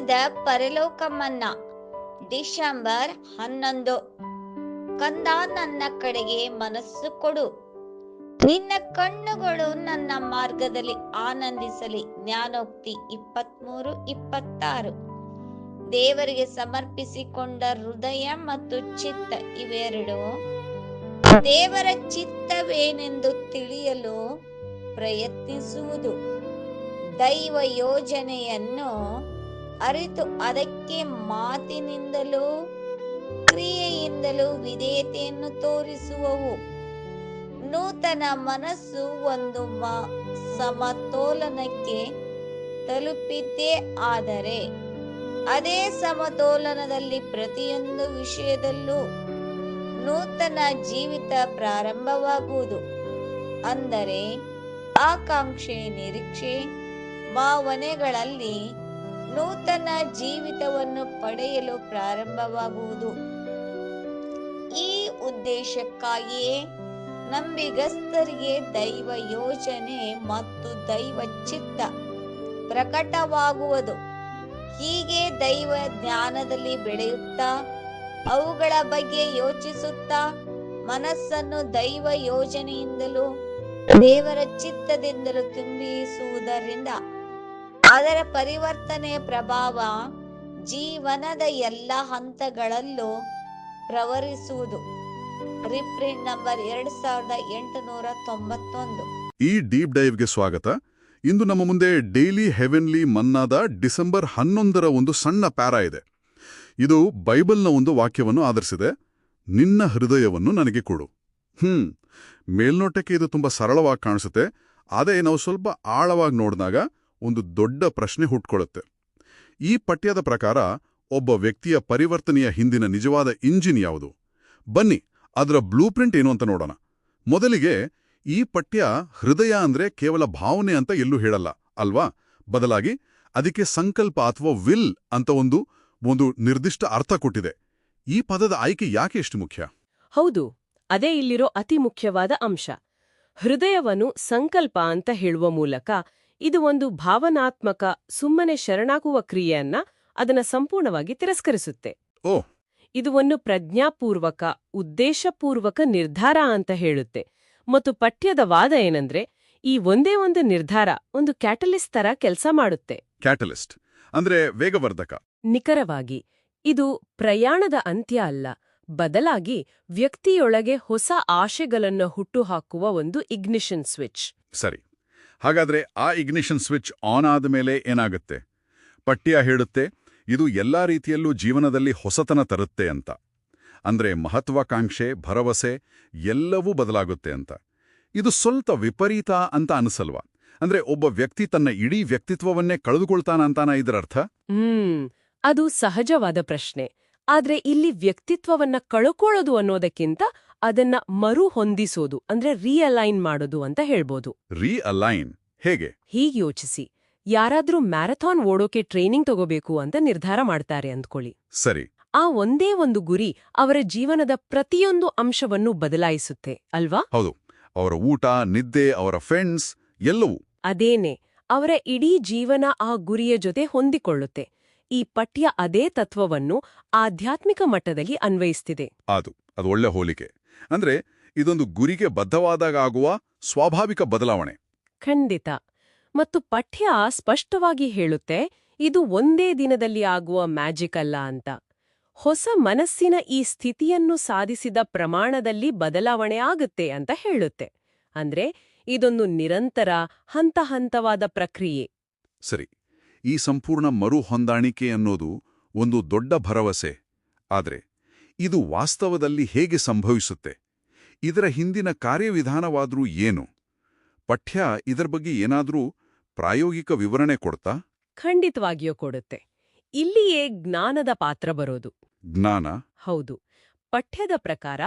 ದಿನದ ಪರಲೋಕಮ್ಮನ್ನ ಮನ್ನಾ ಡಿಸೆಂಬರ್ ಹನ್ನೊಂದು. ಕಂದ ನನ್ನ ಕಡೆಗೆ ಮನಸ್ಸು ಕೊಡು. ನಿನ್ನ ಕಣ್ಣುಗಳು ನನ್ನ ಮಾರ್ಗದಲ್ಲಿ ಆನಂದಿಸಲಿ. ಜ್ಞಾನೋಕ್ತಿ ಇಪ್ಪತ್ಮೂರು, ಇಪ್ಪತ್ತಾರು. ದೇವರಿಗೆ ಸಮರ್ಪಿಸಿಕೊಂಡ ಹೃದಯ ಮತ್ತು ಚಿತ್ತ ಇವೆರಡು. ದೇವರ ಚಿತ್ತವೇನೆಂದು ತಿಳಿಯಲು ಪ್ರಯತ್ನಿಸುವುದು. ದೈವ ಯೋಜನೆಯನ್ನು ಅರಿತು ಅದಕ್ಕೆ ಮಾತಿನಿಂದಲೂ, ಕ್ರಿಯೆಯಿಂದಲೂ ವಿಧೇಯತೆಯನ್ನು ತೋರಿಸುವವು. ನೂತನ ಮನಸ್ಸು ಒಂದು ಸಮತೋಲನಕ್ಕೆ ತಲುಪಿದ್ದೇ ಆದರೆ, ಅದೇ ಸಮತೋಲನದಲ್ಲಿ ಪ್ರತಿಯೊಂದು ವಿಷಯದಲ್ಲೂ ನೂತನ ಜೀವಿತ ಪ್ರಾರಂಭವಾಗುವುದು. ಅಂದರೆ, ಆಕಾಂಕ್ಷೆ, ನಿರೀಕ್ಷೆ, ಭಾವನೆಗಳಲ್ಲಿ ನೂತನ ಜೀವಿತವನ್ನು ಪಡೆಯಲು ಪ್ರಾರಂಭವಾಗುವುದು. ಈ ಉದ್ದೇಶಕ್ಕಾಗಿಯೇ ನಂಬಿಗಸ್ತರಿಗೆ ದೈವ ಯೋಜನೆ ಮತ್ತು ದೈವ ಚಿತ್ತ ಪ್ರಕಟವಾಗುವುದು. ಹೀಗೆ ದೈವ ಜ್ಞಾನದಲ್ಲಿ ಬೆಳೆಯುತ್ತಾ, ಅವುಗಳ ಬಗ್ಗೆ ಯೋಚಿಸುತ್ತಾ, ಮನಸ್ಸನ್ನು ದೈವ ಯೋಜನೆಯಿಂದಲೂ ದೇವರ ಚಿತ್ತದಿಂದಲೂ ತುಂಬಿಸುವುದರಿಂದ ಅದರ ಪರಿವರ್ತನೆಯ ಪ್ರಭಾವ ಜೀವನದ ಎಲ್ಲ ಹಂತಗಳಲ್ಲೂ ಪ್ರವರಿಸುವುದು. ರಿಪ್ರಿಂಟ್ ನಂಬರ್ ಎರಡ್ ಸಾವಿರದ ಎಂಟುನೂರ ತೊಂಬತ್ತೊಂದು. ಈ ಡೀಪ್ ಡೈವ್ಗೆ ಸ್ವಾಗತ. ಇಂದು ನಮ್ಮ ಮುಂದೆ ಡೈಲಿ ಹೆವೆನ್ಲಿ ಮನ್ನಾದ ಡಿಸೆಂಬರ್ ಹನ್ನೊಂದರ ಒಂದು ಸಣ್ಣ ಪ್ಯಾರ ಇದೆ. ಇದು ಬೈಬಲ್ನ ಒಂದು ವಾಕ್ಯವನ್ನು ಆಧರಿಸಿದೆ. ನಿನ್ನ ಹೃದಯವನ್ನು ನನಗೆ ಕೊಡು. ಹ್ಮ್, ಮೇಲ್ನೋಟಕ್ಕೆ ಇದು ತುಂಬಾ ಸರಳವಾಗಿ ಕಾಣಿಸುತ್ತೆ. ಆದರೆ ನಾವು ಸ್ವಲ್ಪ ಆಳವಾಗಿ ನೋಡಿದಾಗ ಒಂದು ದೊಡ್ಡ ಪ್ರಶ್ನೆ ಹುಟ್ಕೊಳ್ಳುತ್ತೆ. ಈ ಪಠ್ಯದ ಪ್ರಕಾರ ಒಬ್ಬ ವ್ಯಕ್ತಿಯ ಪರಿವರ್ತನೆಯ ಹಿಂದಿನ ನಿಜವಾದ ಇಂಜಿನ್ ಯಾವುದು? ಬನ್ನಿ, ಅದರ ಬ್ಲೂ ಪ್ರಿಂಟ್ ಏನು ಅಂತ ನೋಡೋಣ. ಮೊದಲಿಗೆ ಈ ಪಠ್ಯ ಹೃದಯ ಅಂದ್ರೆ ಕೇವಲ ಭಾವನೆ ಅಂತ ಎಲ್ಲೂ ಹೇಳಲ್ಲ, ಅಲ್ವಾ? ಬದಲಾಗಿ ಅದಕ್ಕೆ ಸಂಕಲ್ಪ ಅಥವಾ ವಿಲ್ ಅಂತ ಒಂದು ಒಂದು ನಿರ್ದಿಷ್ಟ ಅರ್ಥ ಕೊಟ್ಟಿದೆ. ಈ ಪದದ ಆಯ್ಕೆ ಯಾಕೆ ಎಷ್ಟು ಮುಖ್ಯ? ಹೌದು, ಅದೇ ಇಲ್ಲಿರೋ ಅತಿ ಮುಖ್ಯವಾದ ಅಂಶ. ಹೃದಯವನ್ನು ಸಂಕಲ್ಪ ಅಂತ ಹೇಳುವ ಮೂಲಕ ಇದು ಒಂದು ಭಾವನಾತ್ಮಕ ಸುಮ್ಮನೆ ಶರಣಾಗುವ ಕ್ರಿಯೆಯನ್ನ ಅದನ್ನು ಸಂಪೂರ್ಣವಾಗಿ ತಿರಸ್ಕರಿಸುತ್ತೆ. ಓ. ಇದು ಒಂದು ಪ್ರಜ್ಞಾಪೂರ್ವಕ ಉದ್ದೇಶಪೂರ್ವಕ ನಿರ್ಧಾರ ಅಂತ ಹೇಳುತ್ತೆ. ಮತ್ತು ಪಠ್ಯದ ವಾದ ಏನಂದ್ರೆ ಈ ಒಂದೇ ಒಂದು ನಿರ್ಧಾರ ಒಂದು ಕ್ಯಾಟಲಿಸ್ಟ್ ತರ ಕೆಲಸ ಮಾಡುತ್ತೆ. ಕ್ಯಾಟಲಿಸ್ಟ್. ಅಂದ್ರೆ ವೇಗವರ್ಧಕ. ನಿಖರವಾಗಿ ಇದು ಪ್ರಯಾಣದ ಅಂತ್ಯ ಅಲ್ಲ ಬದಲಾಗಿ ವ್ಯಕ್ತಿಯೊಳಗೆ ಹೊಸ ಆಶೆಗಳನ್ನು ಹುಟ್ಟುಹಾಕುವ ಒಂದು ಇಗ್ನಿಷನ್ ಸ್ವಿಚ್. ಸರಿ. ಹಾಗಾದ್ರೆ ಆ ಇಗ್ನಿಷನ್ ಸ್ವಿಚ್ ಆನ್ ಆದ ಮೇಲೆ ಏನಾಗುತ್ತೆ? ಪಠ್ಯ ಹೇಳುತ್ತೆ, ಇದು ಎಲ್ಲಾ ರೀತಿಯಲ್ಲೂ ಜೀವನದಲ್ಲಿ ಹೊಸತನ ತರುತ್ತೆ ಅಂತ. ಅಂದ್ರೆ ಮಹತ್ವಾಕಾಂಕ್ಷೆ, ಭರವಸೆ ಎಲ್ಲವೂ ಬದಲಾಗುತ್ತೆ ಅಂತ. ಇದು ಸ್ವಲ್ಪ ವಿಪರೀತ ಅಂತ ಅನಿಸಲ್ವಾ? ಅಂದ್ರೆ ಒಬ್ಬ ವ್ಯಕ್ತಿ ತನ್ನ ಇಡೀ ವ್ಯಕ್ತಿತ್ವವನ್ನೇ ಕಳೆದುಕೊಳ್ತಾನ ಅಂತಾನ ಇದರರ್ಥ? ಹ್ಮ್, ಅದು ಸಹಜವಾದ ಪ್ರಶ್ನೆ. ಆದ್ರೆ ಇಲ್ಲಿ ವ್ಯಕ್ತಿತ್ವವನ್ನ ಕಳ್ಕೊಳ್ಳೋದು ಅನ್ನೋದಕ್ಕಿಂತ ಅದನ್ನ ಮರು ಹೊಂದಿಸೋದು ಅಂದ್ರೆ ರೀಅಲೈನ್ ಮಾಡೋದು ಅಂತ ಹೇಳ್ಬೋದು. ರೀಅಲೈನ್ ಹೇಗೆ? ಹೀಗೆ ಯೋಚಿಸಿ. ಯಾರಾದ್ರೂ ಮ್ಯಾರಥಾನ್ ಓಡೋಕೆ ಟ್ರೈನಿಂಗ್ ತಗೋಬೇಕು ಅಂತ ನಿರ್ಧಾರ ಮಾಡ್ತಾರೆ ಅಂದ್ಕೊಳ್ಳಿ. ಸರಿ. ಆ ಒಂದೇ ಒಂದು ಗುರಿ ಅವರ ಜೀವನದ ಪ್ರತಿಯೊಂದು ಅಂಶವನ್ನು ಬದಲಾಯಿಸುತ್ತೆ ಅಲ್ವಾ? ಹೌದು. ಅವರ ಊಟ ನಿದ್ದೆ ಅವರ ಫ್ರೆಂಡ್ಸ್ ಎಲ್ಲವೂ. ಅದೇನೆ. ಅವರ ಇಡೀ ಜೀವನ ಆ ಗುರಿಯ ಜೊತೆ ಹೊಂದಿಕೊಳ್ಳುತ್ತೆ. ಈ ಪಠ್ಯ ಅದೇ ತತ್ವವನ್ನು ಆಧ್ಯಾತ್ಮಿಕ ಮಟ್ಟದಲ್ಲಿ ಅನ್ವಯಿಸ್ತಿದೆ. ಅದು ಅದು ಒಳ್ಳೆ ಹೋಲಿಕೆ. ಅಂದ್ರೆ ಇದೊಂದು ಗುರಿಗೆ ಬದ್ಧವಾದಾಗ ಆಗುವ ಸ್ವಾಭಾವಿಕ ಬದಲಾವಣೆ. ಖಂಡಿತ. ಮತ್ತು ಪಠ್ಯ ಸ್ಪಷ್ಟವಾಗಿ ಹೇಳುತ್ತೆ ಇದು ಒಂದೇ ದಿನದಲ್ಲಿ ಆಗುವ ಮ್ಯಾಜಿಕ್ ಅಲ್ಲ ಅಂತ. ಹೊಸ ಮನಸ್ಸಿನ ಈ ಸ್ಥಿತಿಯನ್ನು ಸಾಧಿಸಿದ ಪ್ರಮಾಣದಲ್ಲಿ ಬದಲಾವಣೆ ಆಗುತ್ತೆ ಅಂತ ಹೇಳುತ್ತೆ. ಅಂದ್ರೆ ಇದೊಂದು ನಿರಂತರ ಹಂತ ಹಂತವಾದ ಪ್ರಕ್ರಿಯೆ. ಸರಿ. ಈ ಸಂಪೂರ್ಣ ಮರು ಹೊಂದಾಣಿಕೆ ಅನ್ನೋದು ಒಂದು ದೊಡ್ಡ ಭರವಸೆ. ಆದ್ರೆ ಇದು ವಾಸ್ತವದಲ್ಲಿ ಹೇಗೆ ಸಂಭವಿಸುತ್ತೆ? ಇದರ ಹಿಂದಿನ ಕಾರ್ಯವಿಧಾನವಾದರೂ ಏನು? ಪಠ್ಯ ಇದರ ಬಗ್ಗೆ ಏನಾದರೂ ಪ್ರಾಯೋಗಿಕ ವಿವರಣೆ ಕೊಡ್ತಾ? ಖಂಡಿತವಾಗಿಯೂ ಕೊಡುತ್ತೆ. ಇಲ್ಲಿಯೇ ಜ್ಞಾನದ ಪಾತ್ರ ಬರೋದು. ಜ್ಞಾನ? ಹೌದು. ಪಠ್ಯದ ಪ್ರಕಾರ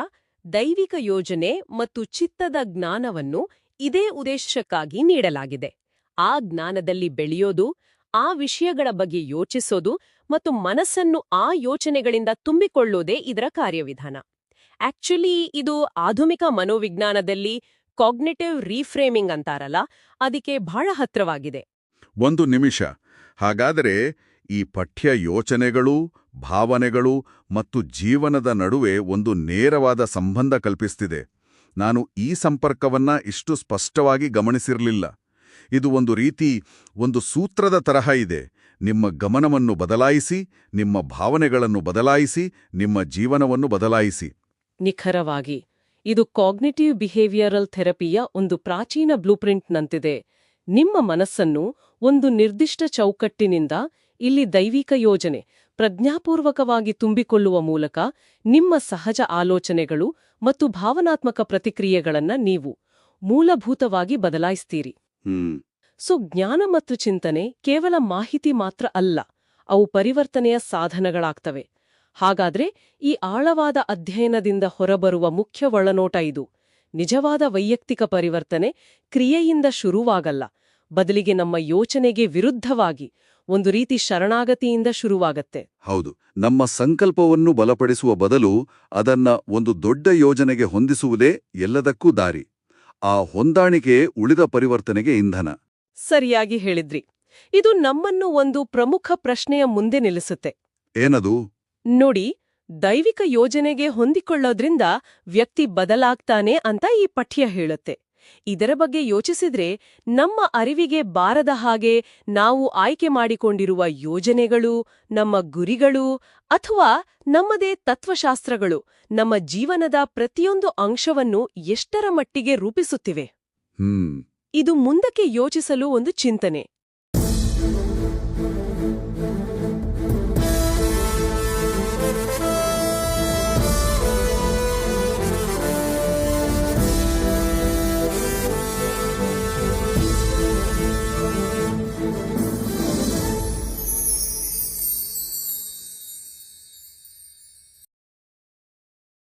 ದೈವಿಕ ಯೋಜನೆ ಮತ್ತು ಚಿತ್ತದ ಜ್ಞಾನವನ್ನು ಇದೇ ಉದ್ದೇಶಕ್ಕಾಗಿ ನೀಡಲಾಗಿದೆ. ಆ ಜ್ಞಾನದಲ್ಲಿ ಬೆಳೆಯೋದು ಆ ವಿಷಯಗಳ ಬಗ್ಗೆ ಯೋಚಿಸೋದು ಮತ್ತು ಮನಸ್ಸನ್ನು ಆ ಯೋಚನೆಗಳಿಂದ ತುಂಬಿಕೊಳ್ಳೋದೇ ಇದರ ಕಾರ್ಯವಿಧಾನ. ಆಕ್ಚುಲಿ ಇದು ಆಧುನಿಕ ಮನೋವಿಜ್ಞಾನದಲ್ಲಿ ಕಾಗ್ನೆಟಿವ್ ರೀಫ್ರೇಮಿಂಗ್ ಅಂತಾರಲ್ಲ, ಅದಕ್ಕೆ ಬಹಳ ಹತ್ರವಾಗಿದೆ ಒಂದು ನಿಮಿಷ. ಹಾಗಾದರೆ ಈ ಪಠ್ಯ ಯೋಚನೆಗಳು, ಭಾವನೆಗಳು ಮತ್ತು ಜೀವನದ ನಡುವೆ ಒಂದು ನೇರವಾದ ಸಂಬಂಧ ಕಲ್ಪಿಸ್ತಿದೆ. ನಾನು ಈ ಸಂಪರ್ಕವನ್ನ ಇಷ್ಟು ಸ್ಪಷ್ಟವಾಗಿ ಗಮನಿಸಿರಲಿಲ್ಲ. ಇದು ಒಂದು ರೀತಿ, ಒಂದು ಸೂತ್ರದ ತರಹ ಇದೆ. ನಿಮ್ಮ ಗಮನವನ್ನು ಬದಲಾಯಿಸಿ, ನಿಮ್ಮ ಭಾವನೆಗಳನ್ನು ಬದಲಾಯಿಸಿ, ನಿಮ್ಮ ಜೀವನವನ್ನು ಬದಲಾಯಿಸಿ. ನಿಖರವಾಗಿ, ಇದು ಕಾಗ್ನಿಟಿವ್ ಬಿಹೇವಿಯರಲ್ ಥೆರಪಿಯ ಒಂದು ಪ್ರಾಚೀನ ಬ್ಲೂಪ್ರಿಂಟ್ನಂತಿದೆ. ನಿಮ್ಮ ಮನಸ್ಸನ್ನು ಒಂದು ನಿರ್ದಿಷ್ಟ ಚೌಕಟ್ಟಿನಿಂದ ಇಲ್ಲಿ ದೈವಿಕ ಯೋಜನೆ, ಪ್ರಜ್ಞಾಪೂರ್ವಕವಾಗಿ ತುಂಬಿಕೊಳ್ಳುವ ಮೂಲಕ ನಿಮ್ಮ ಸಹಜ ಆಲೋಚನೆಗಳು ಮತ್ತು ಭಾವನಾತ್ಮಕ ಪ್ರತಿಕ್ರಿಯೆಗಳನ್ನ ನೀವು ಮೂಲಭೂತವಾಗಿ ಬದಲಾಯಿಸ್ತೀರಿ. ಸೊ ಜ್ಞಾನ ಮತ್ತು ಚಿಂತನೆ ಕೇವಲ ಮಾಹಿತಿ ಮಾತ್ರ ಅಲ್ಲ ಅವು ಪರಿವರ್ತನೆಯ ಸಾಧನಗಳಾಗ್ತವೆ. ಹಾಗಾದ್ರೆ ಈ ಆಳವಾದ ಅಧ್ಯಯನದಿಂದ ಹೊರಬರುವ ಮುಖ್ಯ ಒಳನೋಟ ಇದು. ನಿಜವಾದ ವೈಯಕ್ತಿಕ ಪರಿವರ್ತನೆ ಕ್ರಿಯೆಯಿಂದ ಶುರುವಾಗಲ್ಲ ಬದಲಿಗೆ ನಮ್ಮ ಯೋಚನೆಗೆ ವಿರುದ್ಧವಾಗಿ ಒಂದು ರೀತಿ ಶರಣಾಗತಿಯಿಂದ ಶುರುವಾಗತ್ತೆ. ಹೌದು ನಮ್ಮ ಸಂಕಲ್ಪವನ್ನು ಬಲಪಡಿಸುವ ಬದಲು ಅದನ್ನ ಒಂದು ದೊಡ್ಡ ಯೋಜನೆಗೆ ಹೊಂದಿಸುವುದೇ ಎಲ್ಲದಕ್ಕೂ ದಾರಿ. ಆ ಹೊಂದಾಣಿಕೆ ಉಳಿದ ಪರಿವರ್ತನೆಗೆ ಇಂಧನ. ಸರಿಯಾಗಿ ಹೇಳಿದ್ರಿ. ಇದು ನಮ್ಮನ್ನು ಒಂದು ಪ್ರಮುಖ ಪ್ರಶ್ನೆಯ ಮುಂದೆ ನಿಲ್ಲಿಸುತ್ತೆ. ಏನದು? ನೋಡಿ ದೈವಿಕ ಯೋಜನೆಗೆ ಹೊಂದಿಕೊಳ್ಳೋದ್ರಿಂದ ವ್ಯಕ್ತಿ ಬದಲಾಗ್ತಾನೆ ಅಂತ ಈ ಪಠ್ಯ ಹೇಳುತ್ತೆ. ಇದರ ಬಗ್ಗೆ ಯೋಚಿಸಿದ್ರೆ ನಮ್ಮ ಅರಿವಿಗೆ ಬಾರದ ಹಾಗೆ ನಾವು ಆಯ್ಕೆ ಮಾಡಿಕೊಂಡಿರುವ ಯೋಜನೆಗಳು ನಮ್ಮ ಗುರಿಗಳು ಅಥವಾ ನಮ್ಮದೇ ತತ್ವಶಾಸ್ತ್ರಗಳು ನಮ್ಮ ಜೀವನದ ಪ್ರತಿಯೊಂದು ಅಂಶವನ್ನು ಎಷ್ಟರ ಮಟ್ಟಿಗೆ ರೂಪಿಸುತ್ತಿವೆ? ಇದು ಮುಂದಕ್ಕೆ ಯೋಚಿಸಲು ಒಂದು ಚಿಂತನೆ.